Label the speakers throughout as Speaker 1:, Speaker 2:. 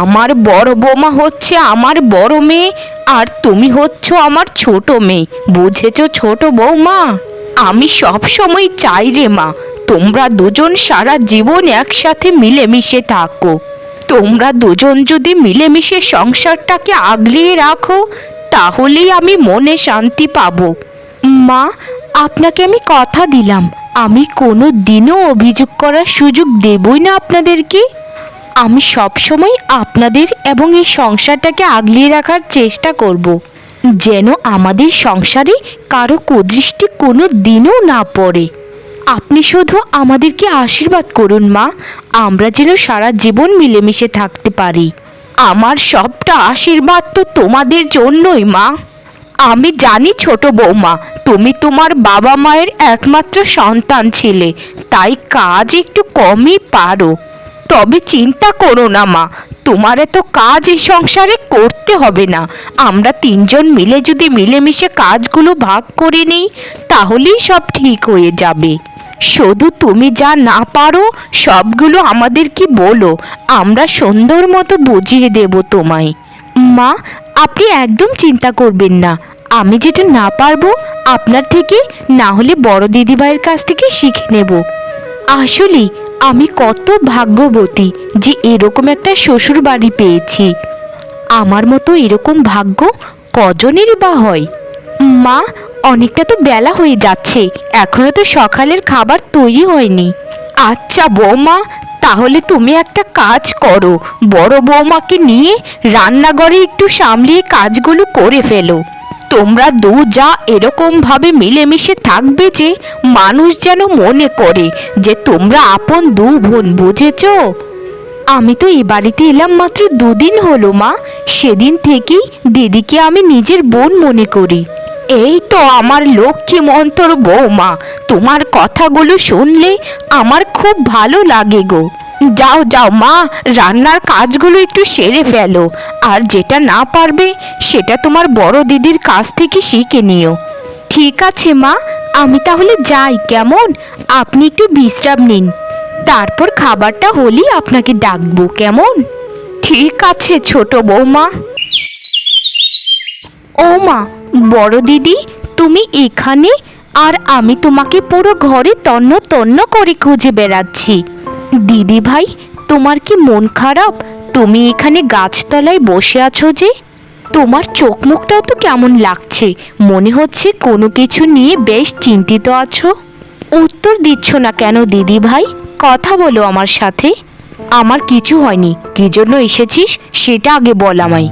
Speaker 1: আমার বড় বৌমা হচ্ছে আমার বড় মেয়ে, আর তুমি হচ্ছ আমার ছোট মেয়ে। বুঝেছ ছোট বৌমা? আমি সব সময় চাই রে মা, তোমরা দুজন সারা জীবন একসাথে মিলেমিশে থাকো। তোমরা দুজন যদি মিলেমিশে সংসারটাকে আগলিয়ে রাখো, তাহলেই আমি মনে শান্তি পাবো। মা, আপনাকে আমি কথা দিলাম। আমি কোনো দিনও অভিযোগ করার সুযোগ দেবই না আপনাদেরকে। আমি সব সময় আপনাদের এবং এই সংসারটাকে আগলিয়ে রাখার চেষ্টা করব। যেন আমাদের সংসারে কারও কুদৃষ্টি কোনো দিনও না পড়ে। আপনি শুধু আমাদেরকে আশীর্বাদ করুন, মা। আমরা যেন সারা জীবন মিলেমিশে থাকতে পারি। আমার সবটা আশীর্বাদ তো তোমাদের জন্যই, মা। আমি জানি ছোট বৌমা, তুমি তোমার বাবা মায়ের একমাত্র সন্তান ছিলে, তাই কাজ একটু কমই পারো। তবে চিন্তা করো না, মা। তোমার এত কাজ এই সংসারে করতে হবে না। আমরা তিনজন মিলে যদি মিলেমিশে কাজগুলো ভাগ করে নিই, তাহলেই সব ঠিক হয়ে যাবে। শুধু তুমি যা না পারো, সবগুলো আমাদেরকে বলো? আমরা সুন্দর মতো বুঝিয়ে দেব তোমায়। মা, আপনি একদম চিন্তা করবেন না। আমি যেটা না পারব, আপনার থেকে না হলে বড় দিদিভাইয়ের কাছ থেকে শিখে নেব। আসলে আমি কত ভাগ্যবতী যে এরকম একটা শ্বশুর বাড়ি পেয়েছি। আমার মতো এরকম ভাগ্য কজনের বা হয়? মা, অনেকটা তো বেলা হয়ে যাচ্ছে, এখনও তো সকালের খাবার তৈরি হয়নি। আচ্ছা বৌমা, তাহলে তুমি একটা কাজ করো, বড় বৌমাকে নিয়ে রান্নাঘরে একটু সামলিয়ে কাজগুলো করে ফেলো। তোমরা দু যা এরকম ভাবে মিলেমিশে থাকবে যে মানুষ যেন মনে করে যে তোমরা আপন দু বোন, বুঝেছ? আমি তো এই বাড়িতে এলাম মাত্র দুদিন হলো, মা। সেদিন থেকেই দিদিকে আমি নিজের বোন মনে করি। এই তো আমার লক্ষ্মী মন্তর বৌমা। তোমার কথাগুলো শুনলে আমার খুব ভালো লাগে গো। যাও যাও, মা, রান্নার কাজগুলো একটু সেরে ফেলো। আর যেটা না পারবে, সেটা তোমার বড় দিদির কাছ থেকে শিখে নিও। ঠিক আছে, মা, আমি তাহলে যাই, কেমন? আপনি একটু বিশ্রাম নিন। তারপর খাবারটা হলেই আপনাকে ডাকবো, কেমন? ঠিক আছে, ছোট বৌমা। ও মা, বড় দিদি, তুমি এখানে? আর আমি তোমাকে পুরো ঘরে তন্ন তন্ন করে খুঁজে বেড়াচ্ছি। দিদি ভাই, তোমার কি মন খারাপ? তুমি এখানে গাছতলায় বসে আছো যে? তোমার চোখ মুখটাও তো কেমন লাগছে। মনে হচ্ছে কোনো কিছু নিয়ে বেশ চিন্তিত আছো। উত্তর দিচ্ছ না কেন দিদি ভাই? কথা বলো আমার সাথে। আমার কিছু হয়নি। কি জন্য এসেছিস? সেটা আগে বল আমায়।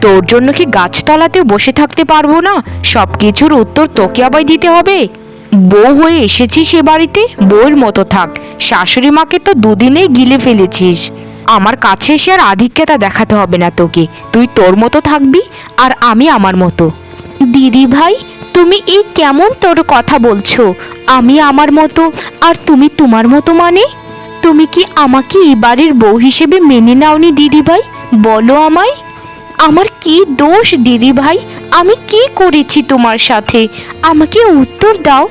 Speaker 1: তোর জন্য কি গাছতলাতে বসে থাকতে পারব না? সব কিছুর উত্তর তোকে আবার দিতে হবে। বউ হয়ে এসেছিস এ বাড়িতে? বউয়ের মতো থাক। শাশুড়ি মাকে তো দুদিনেই গিলে ফেলেছিস। আমার কাছে এসে আর আধিক্যতা দেখাতে হবে না তোকে। তুই তোর মতো থাকবি আর আমি আমার মতো। দিদি ভাই, তুমি এই কেমন তোর কথা বলছো? আমি আমার মতো আর তুমি তোমার মতো মানে? তুমি কি আমাকে এই বাড়ির বউ হিসেবে মেনে নাওনি দিদি ভাই? বলো আমায়। আমার কি দোষ দিদি ভাই? আমি কি করেছি তোমার সাথে? আমাকে উত্তর দাও।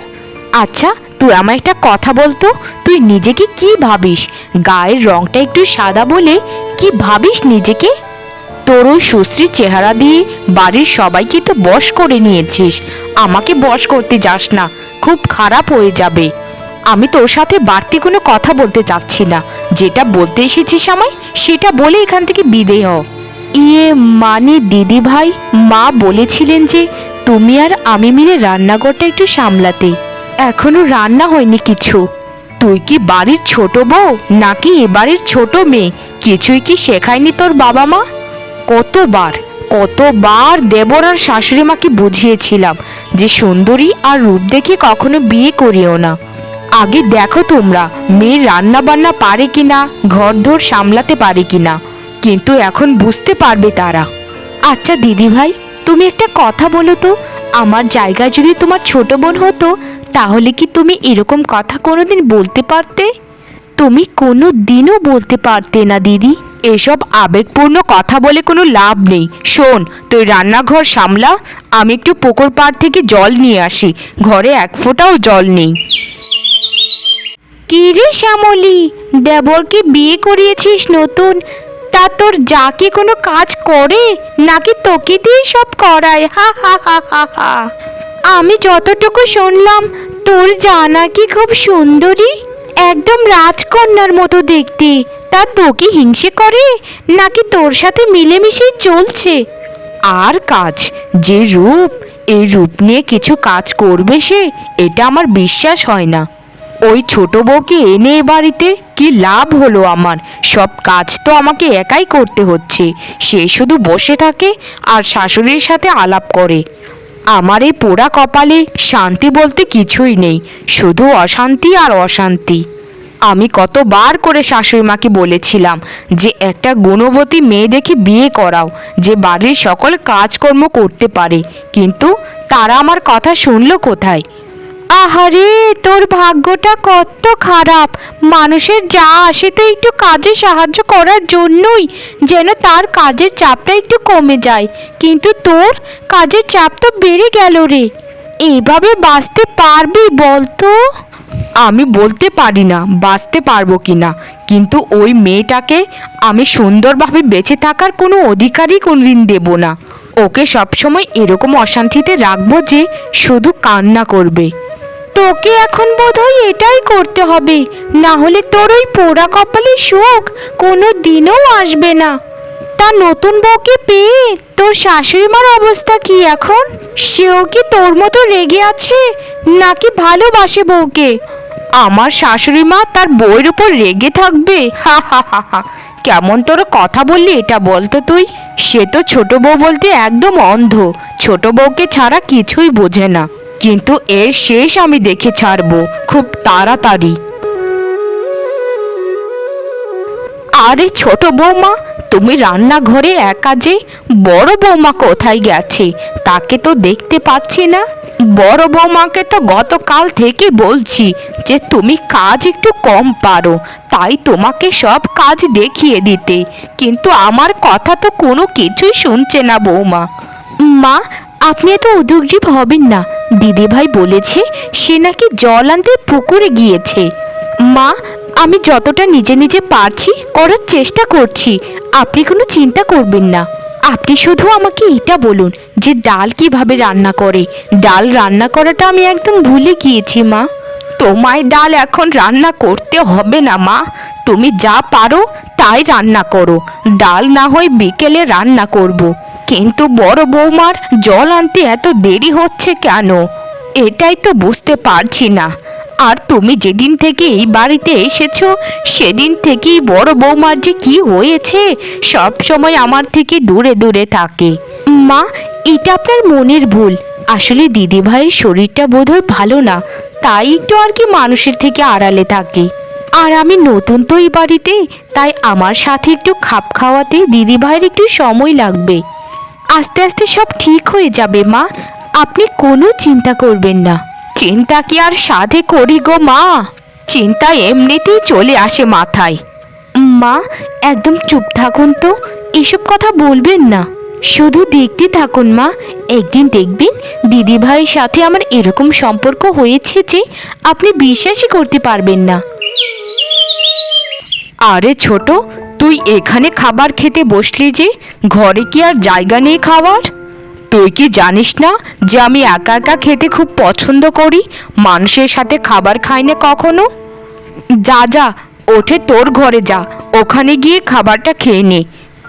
Speaker 1: আচ্ছা তুই আমার একটা কথা বলতো? তুই নিজেকে কি ভাবিস? গায়ের রংটা একটু সাদা বলে কি ভাবিস নিজেকে? তোর ওই সুশ্রী চেহারা দিয়ে বাড়ির সবাইকে তো বশ করে নিয়েছিস। আমাকে বশ করতে যাস না, খুব খারাপ হয়ে যাবে। আমি তোর সাথে বাড়তি কোনো কথা বলতে চাচ্ছি না। যেটা বলতে এসেছিস আমায়, সেটা বলে এখান থেকে বিদেয় ইয়ে মানে দিদি ভাই, মা বলেছিলেন যে, তুমি আর আমি মিলে রান্নাঘরটা একটু সামলাতে। এখনও রান্না হয়নি কিছু। তুই কি বাড়ির ছোট বউ নাকি এ বাড়ির ছোট মেয়ে? কিছুই কি শেখায়নি তোর বাবা মা? কতবার কতবার দেবর আর শাশুড়ি মাকে বুঝিয়েছিলাম যে সুন্দরী আর রূপ দেখে কখনো বিয়ে করিও না। আগে দেখো তোমরা মেয়ে রান্না বান্না পারে কিনা, ঘরদোর সামলাতে পারে কিনা, কিন্তু এখন বুঝতে পারবে তারা। আচ্ছা দিদি ভাই তুমি একটা কথা বলো তো, আমার জায়গায় যদি তোমার ছোট বোন হতো তাহলে কি তুমি এরকম কথা কোনোদিন বলতে পারতে? তুমি কোনো দিনও বলতে পারতে না, দিদি। এসব আবেগপূর্ণ কথা বলে কোনো লাভ নেই। শোন, তুই রান্নাঘর সামলা, আমি একটু পুকুর পাড় থেকে জল নিয়ে আসি। ঘরে এক ফোঁটাও জল নেই। কি রে শ্যামলি, দেবরকে বিয়ে করিয়েছিস নতুন? তা তোর যা কি কোনো কাজ করে? নাকি তোকে দিয়ে সব করায়? হা হা হা হা হা। আমি যতটুকু শুনলাম, তোর যা নাকি খুব সুন্দরী? একদম রাজকন্যার মতো দেখতে। তা তোকে হিংসে করে? নাকি তোর সাথে মিলেমিশে চলছে? আর কাজ, যে রূপ এই রূপ নিয়ে কিছু কাজ করবে সে, এটা আমার বিশ্বাস হয় না। ওই ছোট বউকে এনে এ বাড়িতে কি লাভ হলো আমার? সব কাজ তো আমাকে একাই করতে হচ্ছে। সে শুধু বসে থাকে আর শাশুড়ির সাথে আলাপ করে। আমার এই পোড়া কপালে শান্তি বলতে কিছুই নেই, শুধু অশান্তি আর অশান্তি। আমি কতবার করে শাশুড়ি মাকে বলেছিলাম যে একটা গুণবতী মেয়ে দেখে বিয়ে করাও, যে বাড়ির সকল কাজকর্ম করতে পারে, কিন্তু তারা আমার কথা শুনলো কোথায়? আহারে, তোর ভাগ্যটা কত খারাপ। মানুষের যা আসে তো একটু কাজে সাহায্য করার জন্যই যেন তার কাজের চাপটা একটু কমে যায়। কিন্তু তোর কাজের চাপ তো বেড়ে গেল রে। এইভাবে বাঁচতে পারবি বলতো? আমি বলতে পারি না, বাঁচতে পারব কি না। কিন্তু ওই মেয়েটাকে আমি সুন্দরভাবে বেঁচে থাকার কোনো অধিকারই কোনোদিন দেব না। ওকে সবসময় এরকম অশান্তিতে রাখব যে শুধু কান্না করবে। তোকে এখন বোধহয় এটাই করতে হবে। না হলে তোর ওই পোড়া কপালের সুখ কোনো দিনও আসবে না। তা নতুন বউকে পেয়ে তোর শাশুড়ি মার অবস্থা কি এখন? সেও কি তোর মতো রেগে আছে, নাকি ভালোবাসে বউকে? আমার শাশুড়ি মা তার বউয়ের উপর রেগে থাকবে? হা হা হা হা। কেমন তোর কথা বললি এটা বলতো তুই? সে তো ছোট বউ বলতে একদম অন্ধ। ছোট বউকে ছাড়া কিছুই বোঝে না। কিন্তু এর শেষ আমি দেখে ছাড়বো, খুব তাড়াতাড়ি। আরে ছোট বৌমা, তুমি রান্নাঘরে একা যে, বড় বৌমা কোথায় গেছে? তাকে তো দেখতে পাচ্ছি না। বড় বৌমাকে তো গতকাল থেকে বলছি যে, তুমি কাজ একটু কম পারো, তাই তোমাকে সব কাজ দেখিয়ে দিতে। কিন্তু আমার কথা তো কোনো কিছুই শুনছে না বৌমা। মা আপনি এত উদ্যোগজীব হবেন না। দিদিভাই বলেছে, সে নাকি জল আনতে পুকুরে গিয়েছে। মা, আমি যতটা নিজে নিজে পারছি করার চেষ্টা করছি। আপনি কোনো চিন্তা করবেন না। আপনি শুধু আমাকে এটা বলুন যে ডাল কীভাবে রান্না করে। ডাল রান্না করাটা আমি একদম ভুলে গিয়েছি, মা। তোমায় ডাল এখন রান্না করতে হবে না, মা। তুমি যা পারো তাই রান্না করো। ডাল না হয় বিকেলে রান্না করব। কিন্তু বড় বৌমার জল আনতে এত দেরি হচ্ছে কেন? এটাই তো বুঝতে পারছি না। আর তুমি যেদিন থেকে এই বাড়িতে এসেছ, সেদিন থেকেই বড় বৌমার যে কি হয়েছে, সব সময় আমার থেকে দূরে দূরে থাকে। মা, এটা আপনার মনের ভুল। আসলে দিদি ভাইয়ের শরীরটা বোধহয় ভালো না, তাই একটু আর কি মানুষের থেকে আড়ালে থাকে। আর আমি নতুন তো এই বাড়িতে, তাই আমার সাথে একটু খাপ খাওয়াতে দিদি ভাইয়ের একটু সময় লাগবে। আস্তে আস্তে সব ঠিক হয়ে যাবে, মা। আপনি কোনো চিন্তা করবেন না। চিন্তা কি আর সাধে করি গো, মা? চিন্তা এমনিতেই চলে আসে মাথায়। মা, একদম চুপ থাকুন তো। এসব কথা বলবেন না। শুধু দেখতে থাকুন, মা। একদিন দেখবেন দিদি ভাইয়ের সাথে আমার এরকম সম্পর্ক হয়েছে যে আপনি বিশ্বাসই করতে পারবেন না। আরে ছোট তুই এখানে খাবার খেতে বসলি যে? ঘরে কি আর জায়গা নেই খাওয়ার? তুই কি জানিস না যে আমি একা একা খেতে খুব পছন্দ করি? মানুষের সাথে খাবার খাই না কখনো? যা যা, ওঠে তোর ঘরে যা, ওখানে গিয়ে খাবারটা খেয়ে নে।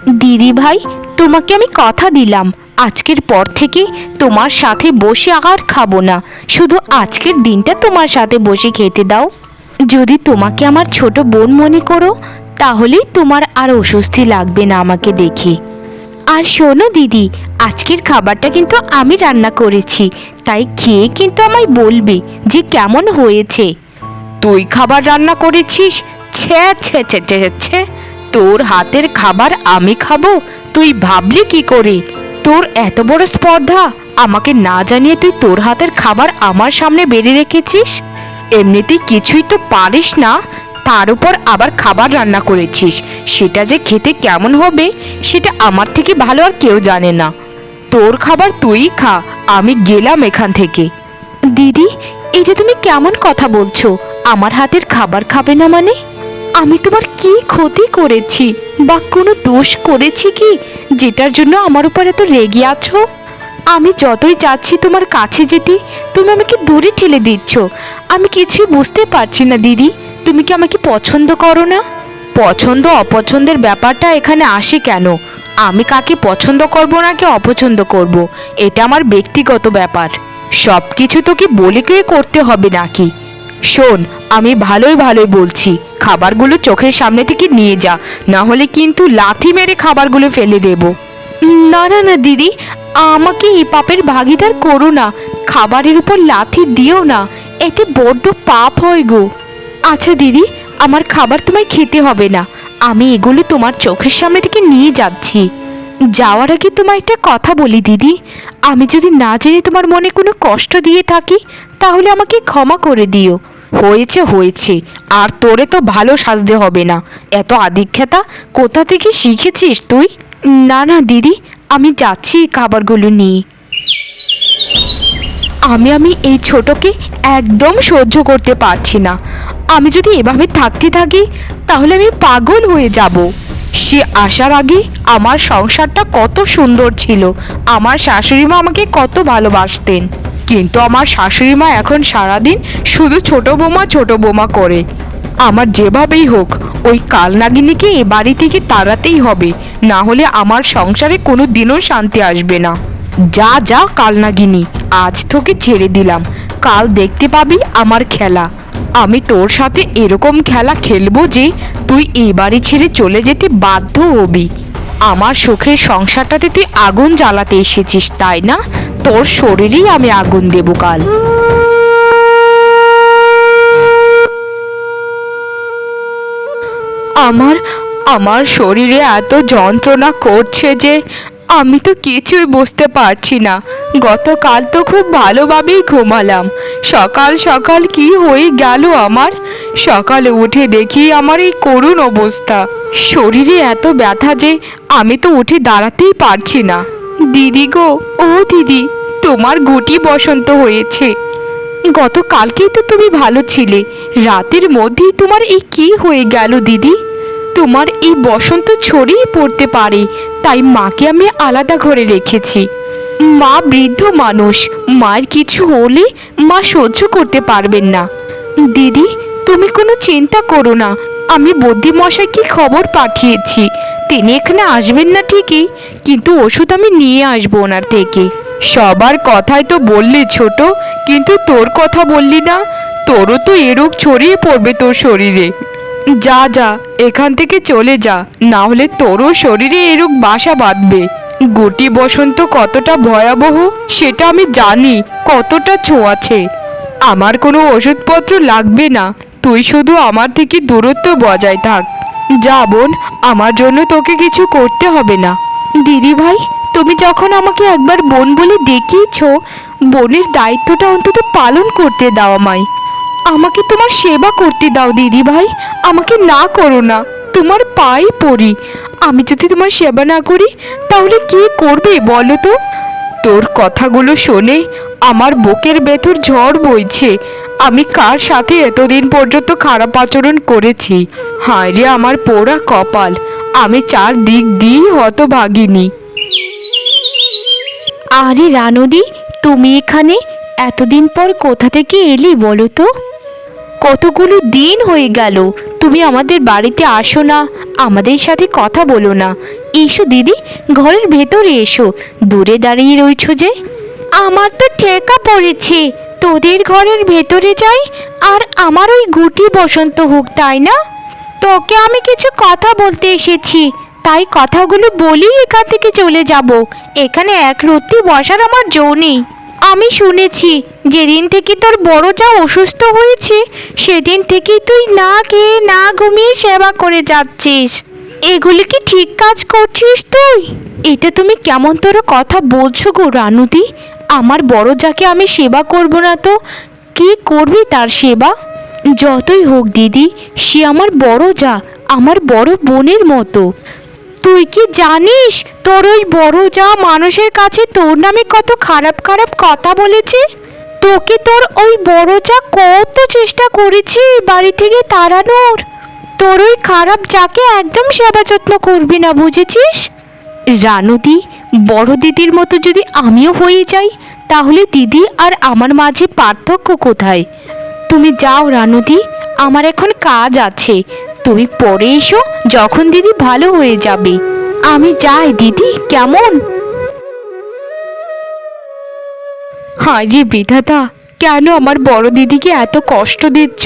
Speaker 1: দিদি ভাই, তোমাকে আমি কথা দিলাম। আজকের পর থেকে তোমার সাথে বসে আর খাব না। শুধু আজকের দিনটা তোমার সাথে বসে খেতে দাও। যদি তোমাকে আমার ছোট বোন মনে করো তাহলেই তোমার আর অস্বস্তি লাগবে না আমাকে দেখে। আর শোনো দিদি, আজকের খাবারটা কিন্তু আমি রান্না করেছি, তাই খেয়ে কিন্তু আমায় বলবে যে কেমন হয়েছে। তুই খাবার রান্না করেছিস? ছে ছে ছে ছে তোর হাতের খাবার আমি খাব? তুই ভাবলি কি করে? তোর এত বড় স্পর্ধা, আমাকে না জানিয়ে তুই তোর হাতের খাবার আমার সামনে বেড়ে রেখেছিস? এমনিতেই কিছুই তো পারিস না তার উপর আবার খাবার রান্না করেছিস। সেটা যে খেতে কেমন হবে, সেটা আমার থেকে ভালো আর কেউ জানে না। তোর খাবার তুই খা, আমি গেলাম এখান থেকে। দিদি এটা তুমি কেমন কথা বলছো, আমার হাতের খাবার খাবে না মানে? আমি তোমার কি ক্ষতি করেছি বা কোনো দোষ করেছি কি, যেটার জন্য আমার উপর এত রেগে আছো? আমি যতই চাচ্ছি তোমার কাছে যেতে, তুমি আমাকে দূরে ঠেলে দিচ্ছ। আমি কিছুই বুঝতে পারছি না, দিদি। তুমি কি আমাকে পছন্দ করো না? পছন্দ, অপছন্দের ব্যাপারটা এখানে আসে কেন? আমি কাকে পছন্দ করব, না কে অপছন্দ করব? এটা আমার ব্যক্তিগত ব্যাপার। সব কিছু তোকে বলে কে করতে হবে নাকি? শোন, আমি ভালোই ভালোই বলছি, খাবারগুলো চোখের সামনে থেকে নিয়ে যা না হলে কিন্তু লাথি মেরে খাবারগুলো ফেলে দেব। না না না, দিদি, আমাকে এই পাপের ভাগিদার করো না, খাবারের উপর লাথি দিও না, এতে বড্ড পাপ হয় গো। আচ্ছা দিদি, আমার খাবার তোমায় খেতে হবে না। আমি এগুলো তোমার চোখের সামনে থেকে নিয়ে যাচ্ছি। যাওয়ার আগে তোমায় একটা কথা বলি দিদি। আমি যদি না জেনে তোমার মনে কোনো কষ্ট দিয়ে থাকি, তাহলে আমাকে ক্ষমা করে দিও। হয়েছে হয়েছে। আর তোরে তো ভালো সাজতে হবে না। এত আদিক্ষেতা, কোথা থেকে শিখেছিস তুই? না না দিদি, আমি যাচ্ছি এই খাবারগুলো নিয়ে। আমি আমি এই ছোটকে একদম সহ্য করতে পারছি না। আমি যদি এভাবে থাকতে থাকি, তাহলে আমি পাগল হয়ে যাব। সে আসার আগে আমার সংসারটা কত সুন্দর ছিল। আমার শাশুড়ি মা আমাকে কত ভালোবাসতেন। কিন্তু আমার শাশুড়ি মা এখন সারাদিন শুধু ছোট বৌমা ছোট বৌমা করে। আমার যেভাবেই হোক, ওই কালনাগিনীকে এ বাড়ি থেকে তাড়াতেই হবে। না হলে আমার সংসারে কোনো দিনও শান্তি আসবে না। যা যা কালনাগিনী আজ তোকে ছেড়ে দিলাম। কাল দেখতে পাবি আমার খেলা। আমি তোর সাথে এরকম খেলা খেলব যে তুই এই বাড়ি ছেড়ে চলে যেতে বাধ্য হবি। আমার সুখের সংসারটাতে তুই আগুন জ্বালাতে এসেছিস, তাই না? তোর শরীরেই আমি আগুন দেবো কাল। আমার আমার শরীরে এত যন্ত্রণা করছে যে আমি তো কিছুই বুঝতে পারছি না। গতকাল তো খুব ভালোভাবেই ঘুমালাম। সকাল সকাল কি হয়ে গেল আমার? সকালে উঠে দেখি আমার এই করুণ অবস্থা। শরীরে এত ব্যথা যে আমি তো উঠে দাঁড়াতেই পারছি না। দিদি গো, ও দিদি, তোমার গুটি বসন্ত হয়েছে। গতকালকেই তো তুমি ভালো ছিলে। রাতের মধ্যেই তোমার এই কি হয়ে গেল দিদি? তোমার এই বসন্ত ছড়িয়ে পড়তে পারে, তাই মাকে আমি আলাদা ঘরে রেখেছি। মা বৃদ্ধ মানুষ, মায়ের কিছু হলে মা সহ্য করতে পারবেন না। দিদি, তুমি কোনো চিন্তা করো না, আমি বুদ্ধিমশাইকে খবর পাঠিয়েছি? তিনি এখানে আসবেন না ঠিকই, কিন্তু ওষুধ আমি নিয়ে আসব ওনার থেকে। সবার কথাই তো বললি ছোট, কিন্তু তোর কথা বললি না, তোরও তো এরোগ ছড়িয়ে পড়বে তোর শরীরে। যা যা, এখান থেকে চলে যা। না হলে তোরও শরীরে এরূপ বাসা বাঁধবে। গুটি বসন্ত কতটা ভয়াবহ, সেটা আমি জানি, কতটা ছোঁয়াছে। আমার কোনো ওষুধপত্র লাগবে না। তুই শুধু আমার থেকে দূরত্ব বজায় থাক। যা, বোন, আমার জন্য তোকে কিছু করতে হবে না। দিদি ভাই, তুমি যখন আমাকে একবার বোন বলে দেখিয়েছ, বোনের দায়িত্বটা অন্তত পালন করতে দাও আমায়। আমাকে তোমার সেবা করতে দাও দিদি ভাই আমাকে না করো না, তোমার পায়ে পড়ি। আমি যদি তোমার সেবা না করি, তাহলে কি করবে বলো তো? তোর কথাগুলো শুনে আমার বুকের ভেতর ঝড় বইছে। আমি কার সাথে এতদিন পর্যন্ত খারাপ আচরণ করেছি? হায় রে আমার পোড়া কপাল, আমি চার দিক দিয়ে হতভাগিনী। আরে রানদি, তুমি এখানে? এতদিন পর কোথা থেকে এলি বলো তো? কতগুলো দিন হয়ে গেল, তুমি আমাদের বাড়িতে আসো না, আমাদের সাথে কথা বলো না। এসো দিদি, ঘরের ভেতরে এসো, দূরে দাঁড়িয়ে রইছো যে। আমার তো ঠেকা পড়েছে, তোদের ঘরের ভেতরে যাই, আর আমার ওই গুটি বসন্ত হোক, তাই না? তোকে আমি কিছু কথা বলতে এসেছি, তাই কথাগুলো বলি এখান থেকে চলে যাব। এখানে এক রত্তি বসার আমার জো নেই। আমি শুনেছি, যেদিন থেকে তোর বড় যা অসুস্থ হয়েছে, সেদিন থেকেই তুই না খেয়ে না ঘুমিয়ে সেবা করে যাচ্ছিস। এগুলি কি ঠিক কাজ করছিস তুই? এটা তুমি কেমন তোর কথা বলছো গো রানুদি? আমার বড় যাকে আমি সেবা করব না তো, কি করবি তার সেবা? যতই হোক দিদি, সে আমার বড় যা, আমার বড় বোনের মতো। তুই কি জানিস? তোর ওই বড় যা মানুষের কাছে তোর নামে কত খারাপ খারাপ কথা বলেছে? তোকে তোর ওই বড় যা কত চেষ্টা করেছি বাড়ি থেকে তাড়ানোর? তোর ওই খারাপ যাকে একদম সেবা যত্ন করবি না, বুঝেছিস? রানুদি, বড় দিদির মতো যদি আমিও হয়ে যাই, তাহলে দিদি আর আমার মাঝে পার্থক্য কোথায়? তুমি যাও রানুদি, আমার এখন কাজ আছে। তুমি পরে এসো, যখন দিদি ভালো হয়ে যাবে। আমি যাই, দিদি, কেমন? হায় রে বিধাতা, কেন আমার বড় দিদিকে এত কষ্ট দিচ্ছ?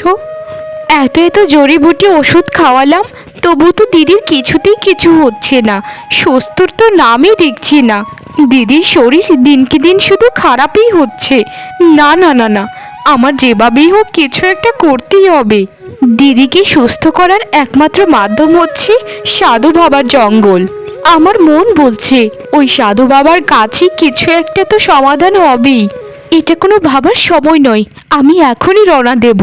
Speaker 1: এত এত জড়িবুটি ওষুধ খাওয়ালাম, তবু তো দিদির কিছুতেই কিছু হচ্ছে না, সুস্থর তো নামই দেখছি না। দিদির শরীর দিনকে দিন শুধু খারাপই হচ্ছে। না না না না আমার যেভাবেই হোক কিছু একটা করতেই হবে। দিদিকে সুস্থ করার একমাত্র মাধ্যম হচ্ছে সাধু বাবার জঙ্গল। আমার মন বলছে, ওই সাধু বাবার কাছে কিছু একটা তো সমাধান হবেই। এটা কোনো ভাবার সময় নয়, আমি এখনই রওনা দেব।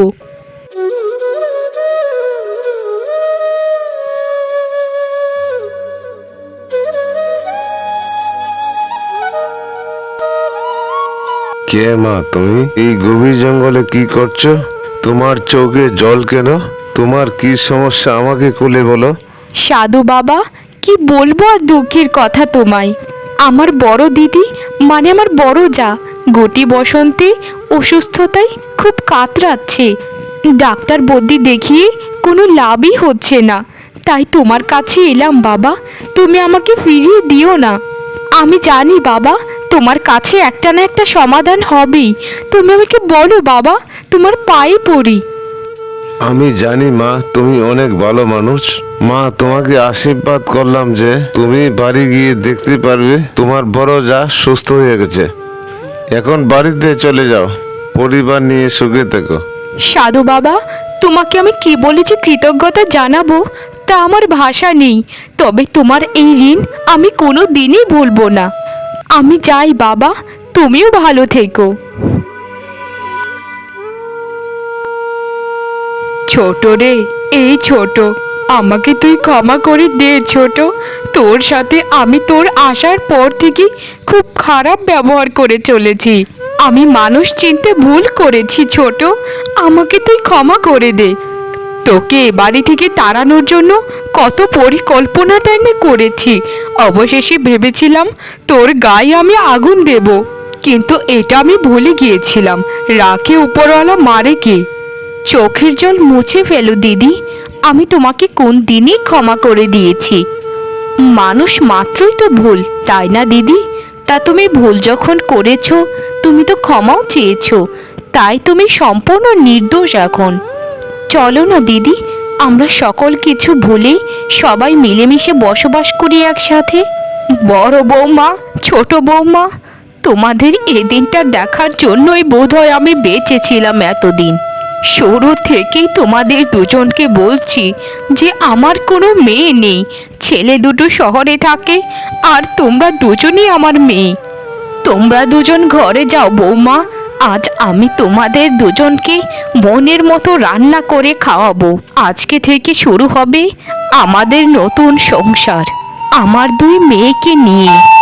Speaker 2: কে মা তুমি? এই গভীর জঙ্গলে কি করছ? তোমার চোখে জল কেন? তোমার কি সমস্যা আমাকে খুলে বলো।
Speaker 1: সাধু বাবা, কি বলব আর দুঃখের কথা তোমায়? আমার বড় দিদি মানে আমার বড় যা, গটি বসন্তে অসুস্থতায় খুব কাতরাচ্ছে। ডাক্তার বদ্যি দেখিয়ে কোনো লাভই হচ্ছে না। তাই তোমার কাছে এলাম বাবা, তুমি আমাকে ফিরিয়ে দিও না। আমি জানি বাবা তোমার কাছে একটা না একটা সমাধান হবেই। তুমি আমাকে বলো বাবা তোমার পায়ে পড়ি।
Speaker 2: আমি জানি মা তুমি অনেক ভালো মানুষ। মা তোমাকে আশীর্বাদ করলাম যে তুমি বাড়ি গিয়ে দেখতে পারবে তোমার বড় যা সুস্থ হয়ে গেছে। এখন বাড়িতে চলে যাও পরিবার নিয়ে সুখে থেকো।
Speaker 1: সাধু বাবা তোমাকে আমি কি বলেছি কৃতজ্ঞতা জানাব তা আমার ভাষা নেই। তবে তোমার এই ঋণ আমি কোনো দিনই ভুলবো না। আমি যাই, বাবা। তুমিও ভালো থেকো। ছোট রে, এই ছোট। আমাকে তুই ক্ষমা করে দে, ছোট। তোর সাথে আমি তোর আসার পর থেকে খুব খারাপ ব্যবহার করে চলেছি। আমি মানুষ চিনতে ভুল করেছি, ছোট। আমাকে তুই ক্ষমা করে দে। তোকে বাড়ি থেকে তাড়ানোর জন্য কত পরিকল্পনাটা আমি করেছি। অবশেষে ভেবেছিলাম তোর গায়ে আমি আগুন দেব, কিন্তু এটা আমি ভুলে গিয়েছিলাম। রাখে উপরওয়ালা মারে কে? চোখের জল মুছে ফেলো, দিদি। আমি তোমাকে কোন দিনই ক্ষমা করে দিয়েছি। মানুষ মাত্রই তো ভুল, তাই না, দিদি? তা তুমি ভুল যখন করেছ, তুমি তো ক্ষমাও চেয়েছো। তাই তুমি সম্পূর্ণ নির্দোষ এখন। চলো না, দিদি। আমরা সকল কিছু ভুলে সবাই মিলেমিশে বসবাস করি একসাথে। বড় বৌমা, ছোট বৌমা, তোমাদের এ দিনটা দেখার জন্যই বোধহয় আমি বেঁচেছিলাম এতদিন। শুরু থেকেই তোমাদের দুজনকে বলছি যে আমার কোনো মেয়ে নেই, ছেলে দুটো শহরে থাকে, আর তোমরা দুজনই আমার মেয়ে। তোমরা দুজন ঘরে যাও বৌমা আজ আমি তোমাদের দুজনকে মনের মতো রান্না করে খাওয়াবো। আজকে থেকে শুরু হবে আমাদের নতুন সংসার। আমার দুই মেয়েকে নিয়ে।